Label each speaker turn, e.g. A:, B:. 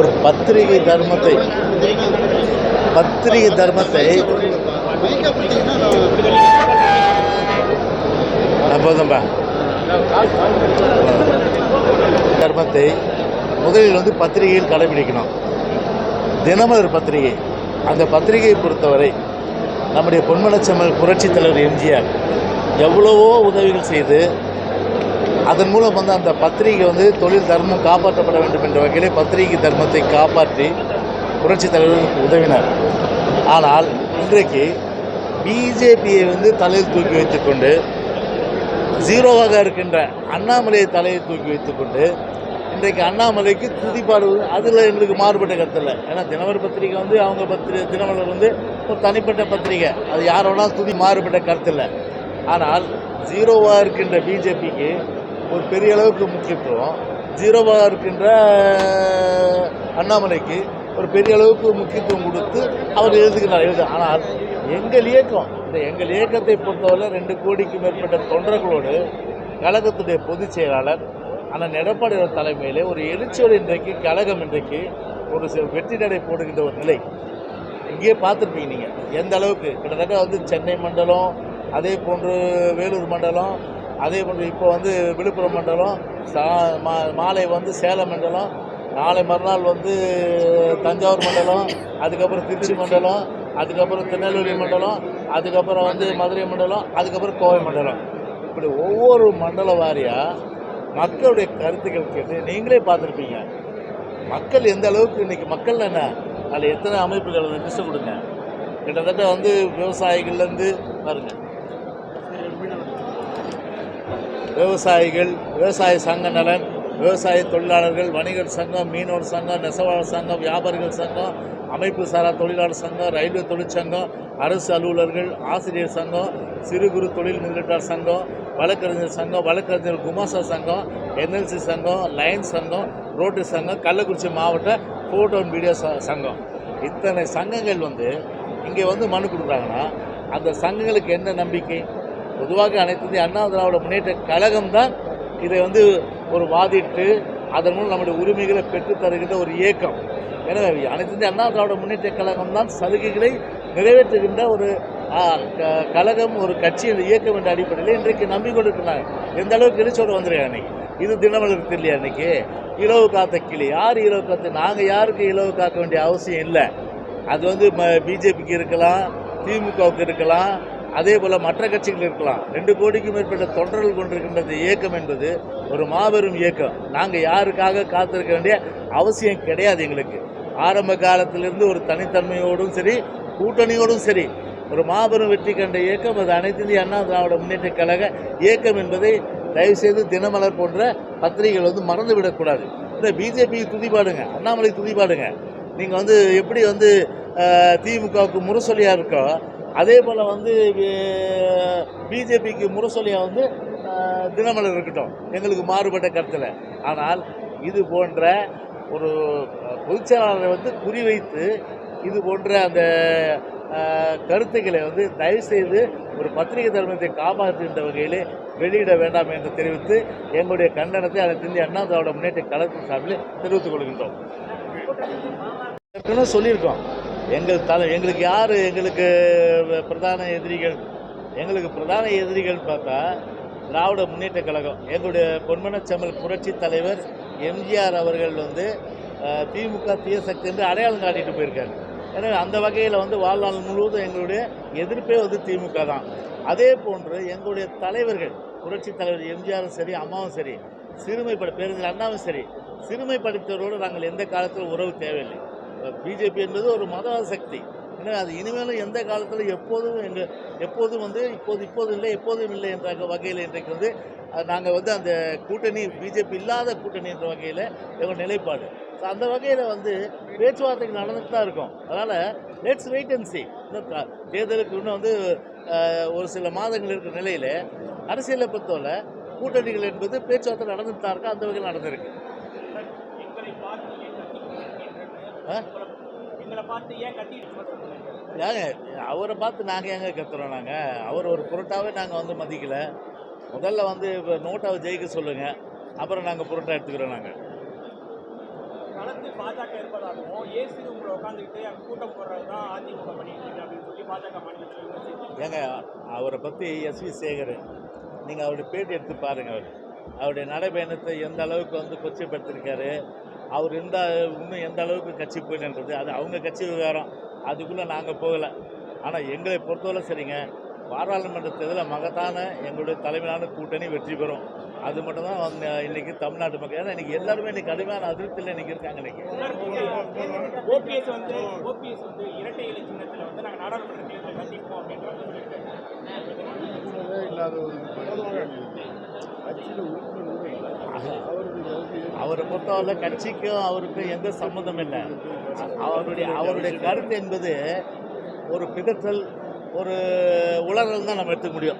A: ஒரு பத்திரிகை தர்மத்தை பத்திரிகை தர்மத்தை போதும்பா தர்மத்தை முதலில் வந்து பத்திரிகையில் கடைபிடிக்கணும். தினமலர் பத்திரிகை. அந்த பத்திரிகையை பொறுத்தவரை நம்முடைய பொன்மலச்சமல் புரட்சித் தலைவர் எம்ஜிஆர் எவ்வளவோ உதவிகள் செய்து அதன் மூலம் வந்து அந்த பத்திரிகை வந்து தொழில் தர்மம் காப்பாற்றப்பட வேண்டும் என்ற வகையிலே பத்திரிகை தர்மத்தை காப்பாற்றி புரட்சித் தலைவர்களுக்கு உதவினார். ஆனால் இன்றைக்கு பிஜேபியை வந்து தலையில் தூக்கி வைத்துக்கொண்டு ஜீரோவாக இருக்கின்ற அண்ணாமலையை தலையை தூக்கி வைத்துக்கொண்டு இன்றைக்கு அண்ணாமலைக்கு துதிப்பாடு அதில் எங்களுக்கு மாறுபட்ட கருத்து இல்லை. ஏன்னா தினவர் பத்திரிகை வந்து அவங்க பத்திரி தினமலர் வந்து ஒரு தனிப்பட்ட பத்திரிகை. அது யார் துதி மாறுபட்ட கருத்தில் இல்லை. ஆனால் ஜீரோவாக இருக்கின்ற பிஜேபிக்கு ஒரு பெரிய அளவுக்கு முக்கியத்துவம். ஜீரோவாக இருக்கின்ற அண்ணாமலைக்கு ஒரு பெரிய அளவுக்கு முக்கியத்துவம் கொடுத்து அவர் எழுதுகிறார் எழுது. ஆனால் எங்கள் இயக்கம் இந்த எங்கள் இயக்கத்தை பொறுத்தவரை ரெண்டு கோடிக்கு மேற்பட்ட தொண்டர்களோடு கழகத்துடைய பொதுச் செயலாளர் ஆனால் எடப்பாடியோட தலைமையிலே ஒரு எழுச்சியோடு இன்றைக்கு கழகம் இன்றைக்கு ஒரு வெற்றி நடை போடுகின்ற ஒரு நிலை. இங்கேயே பார்த்துருப்பீங்க நீங்கள் எந்த அளவுக்கு? கிட்டத்தட்ட வந்து சென்னை மண்டலம் அதே போன்று வேலூர் மண்டலம் அதே போன்று இப்போ வந்து விழுப்புரம் மண்டலம் சா மா மாலை வந்து சேலம் மண்டலம் நாளை மறுநாள் வந்து தஞ்சாவூர் மண்டலம் அதுக்கப்புறம் திருச்சி மண்டலம் அதுக்கப்புறம் திருநெல்வேலி மண்டலம் அதுக்கப்புறம் வந்து மதுரை. மண்டலம் அதுக்கப்புறம் கோவை மண்டலம். இப்படி ஒவ்வொரு மண்டல வாரியாக மக்களுடைய கருத்துக்கள் கேட்டு நீங்களே பார்த்துருப்பீங்க. மக்கள் எந்த அளவுக்கு இன்னைக்கு மக்கள் என்ன? அதில் எத்தனை அமைப்புகள் லிஸ்ட்டு கொடுங்க. கிட்டத்தட்ட வந்து விவசாயிகள்லேருந்து பாருங்க. விவசாயிகள் விவசாய சங்க நலன் விவசாய தொழிலாளர்கள் வணிகர் சங்கம் மீனவர் சங்கம் நெசவாளர் சங்கம் வியாபாரிகள் சங்கம் அமைப்பு சாரா தொழிலாளர் சங்கம் ரயில்வே தொழிற்சங்கம் அரசு அலுவலர்கள் ஆசிரியர் சங்கம் சிறு குறு தொழில் முதலீட்டாளர் சங்கம் வழக்கறிஞர் சங்கம் வழக்கறிஞர் குமாசா சங்கம் என்எல்சி சங்கம் லயன்ஸ் சங்கம் ரோட்டரி சங்கம் கள்ளக்குறிச்சி மாவட்ட ஃபோட்டோ அண்ட் வீடியோ சங்கம். இத்தனை சங்கங்கள் வந்து இங்கே வந்து மனு கொடுக்குறாங்கன்னா அந்த சங்கங்களுக்கு என்ன நம்பிக்கை? பொதுவாக அனைத்து இந்திய அண்ணா திராவிட முன்னேற்ற கழகம் தான் இதை வந்து ஒரு வாதிட்டு அதன் மூலம் நம்முடைய உரிமைகளை பெற்றுத்தருகின்ற ஒரு இயக்கம். எனவே அனைத்து இந்திய அண்ணா திராவிட முன்னேற்ற கழகம் தான் சலுகைகளை நிறைவேற்றுகின்ற ஒரு க- கழகம் ஒரு கட்சி இயக்கம் என்ற அடிப்படையில் இன்றைக்கு நம்பிக்கொண்டிருக்கிறாங்க. எந்த அளவுக்கு எழுச்சோடு வந்துருக்காங்க அன்னைக்கு? இது தினமலர் தெரியலையா அன்னைக்கு? இலவு காத்த கிளி. யார் இலவு காத்த? நாங்கள் யாருக்கு இலவு காக்க வேண்டிய அவசியம் இல்லை. அது வந்து பிஜேபிக்கு இருக்கலாம் திமுகவுக்கு இருக்கலாம் அதே போல் மற்ற கட்சிகள் இருக்கலாம். ரெண்டு கோடிக்கும் மேற்பட்ட தொண்டர்கள் கொண்டிருக்கின்ற இந்த இயக்கம் என்பது ஒரு மாபெரும் இயக்கம். நாங்கள் யாருக்காக காத்திருக்க வேண்டிய அவசியம் கிடையாது எங்களுக்கு. ஆரம்ப காலத்திலிருந்து ஒரு தனித்தன்மையோடும் சரி கூட்டணியோடும் சரி ஒரு மாபெரும் வெற்றி கண்ட இயக்கம். அது அனைத்து இந்திய அண்ணா திராவிட முன்னேற்ற கழக இயக்கம் என்பதை தயவுசெய்து தினமலர் போன்ற பத்திரிகைகள் வந்து மறந்து விடக்கூடாது இந்த பிஜேபி துதிப்பாடுங்க அண்ணாமலை துதிப்பாடுங்க நீங்கள் வந்து எப்படி வந்து திமுகவுக்கு முரசொலியாக இருக்கோ அதே போல் வந்து பிஜேபிக்கு முரசொலியாக வந்து தினமலர் இருக்கட்டும். எங்களுக்கு மாறுபட்ட கருத்தில். ஆனால் இது போன்ற ஒரு பொதுச்செயலாளரை வந்து குறிவைத்து இது போன்ற அந்த கருத்துக்களை வந்து தயவுசெய்து ஒரு பத்திரிகை தர்மத்தை காப்பாற்றுகின்ற வகையில் வெளியிட வேண்டாம் என்று தெரிவித்து எங்களுடைய கண்டனத்தை அதை திருந்தி அண்ணா திராவிட முன்னேற்ற கழகத்தின் சார்பில் தெரிவித்துக் கொள்கின்றோம். ஏற்கனவே சொல்லியிருக்கோம். எங்கள் தலை எங்களுக்கு யார் எங்களுக்கு பிரதான எதிரிகள்? எங்களுக்கு பிரதான எதிரிகள் பார்த்தா திராவிட முன்னேற்ற கழகம். எங்களுடைய பொன்மனச்செம்மல் புரட்சி தலைவர் எம்ஜிஆர் அவர்கள் வந்து திமுக தீய சக்தி என்று அடையாளம் காட்டிட்டு போயிருக்காரு. எனவே அந்த வகையில் வந்து வாழ்நாள் முழுவதும் எங்களுடைய எதிர்ப்பே வந்து திமுக தான். அதே போன்று எங்களுடைய தலைவர்கள் புரட்சி தலைவர் எம்ஜிஆரும் சரி அம்மாவும் சரி சிறுமைப்பட பேருந்தில் அண்ணாவும் சரி சிறுமைப்படுத்தவரோடு நாங்கள் எந்த காலத்திலும் உறவு தேவையில்லை. பிஜேபி என்பது ஒரு மத சக்தி. எனவே அது இனிமேலும் எந்த காலத்தில் எப்போதும் எங்கள் எப்போதும் வந்து இப்போது இப்போது இல்லை எப்போதும் இல்லை என்ற வகையில் இன்றைக்கு வந்து நாங்கள் வந்து அந்த கூட்டணி பிஜேபி இல்லாத கூட்டணி என்ற வகையில் எங்கள் நிலைப்பாடு. ஸோ அந்த வகையில் வந்து பேச்சுவார்த்தைகள் நடந்துட்டு தான் இருக்கும். அதனால் லெட்ஸ் வெயிட் அண்ட் சி இன்னும் தேர்தலுக்கு இன்னும் வந்து ஒரு சில மாதங்கள் இருக்கிற நிலையில் அரசியலை பொறுத்தவரை கூட்டணிகள் என்பது பேச்சுவார்த்தை நடந்துட்டு தான் இருக்கு. அந்த வகையில் நடந்திருக்கு. ஏங்க அவரை பார்த்து நாங்கள் ஏங்க கத்துறோம் நாங்கள் அவர் ஒரு பொருட்டாவே நாங்கள் வந்து மதிக்கலை. முதல்ல வந்து இப்போ நோட்டாவை ஜெயிக்க சொல்லுங்கள் அப்புறம் நாங்கள் பொருட்டா எடுத்துக்கிறோம் நாங்கள்
B: களத்தில் பாஜக இருப்பதாகவும் ஏசி ரூம்ல உட்காந்துக்கிட்டு கூட்டம் போடுறது தான் அதிமுக பண்ணிட்டு அப்படின்னு சொல்லி பாஜக.
A: ஏங்க அவரை பற்றி எஸ்வி சேகர் நீங்கள் அவருடைய பேட்டி எடுத்து பாருங்கள் அவர். அவருடைய நடைபயணத்தை எந்த அளவுக்கு வந்து கொச்சைப்படுத்திருக்காரு? அவர் எந்த இன்னும் எந்த அளவுக்கு கட்சி போயின்றது அது அவங்க கட்சி விவகாரம். அதுக்குள்ளே நாங்கள் போகலை. ஆனால் எங்களை பொறுத்தவரை சரிங்க. பாராளுமன்ற தேர்தலில் மகத்தான எங்களுடைய தலைமையிலான கூட்டணி வெற்றி பெறும். அது மட்டும் தான் வந்து இன்னைக்கு தமிழ்நாட்டு மக்கள். ஏன்னா இன்னைக்கு எல்லாருமே இன்னைக்கு கடுமையான அதிருப்தியில் இன்னைக்கு இருக்காங்க இன்னைக்கு.
B: ஓபிஎஸ் வந்து ஓபிஎஸ் வந்து இரட்டை இலை சின்னத்தில் வந்து நாங்கள் நாடாளுமன்ற தேர்தலை சந்திப்போம் அப்படின்ற மாதிரி சொல்லியிருக்காரு.
C: உறுப்பினரே இல்லாத ஒரு கட்சியில் உறுப்பினர் கூட இல்லை. அவருக்கு வந்து
A: அவரை பொறுத்தவரை கட்சிக்கும் அவருக்கும் எந்த சம்மந்தம் இல்லை. அவருடைய அவருடைய கருத்து என்பது ஒரு பிதற்றல் ஒரு உளறல் தான் நம்ம எடுத்துக்க முடியும்.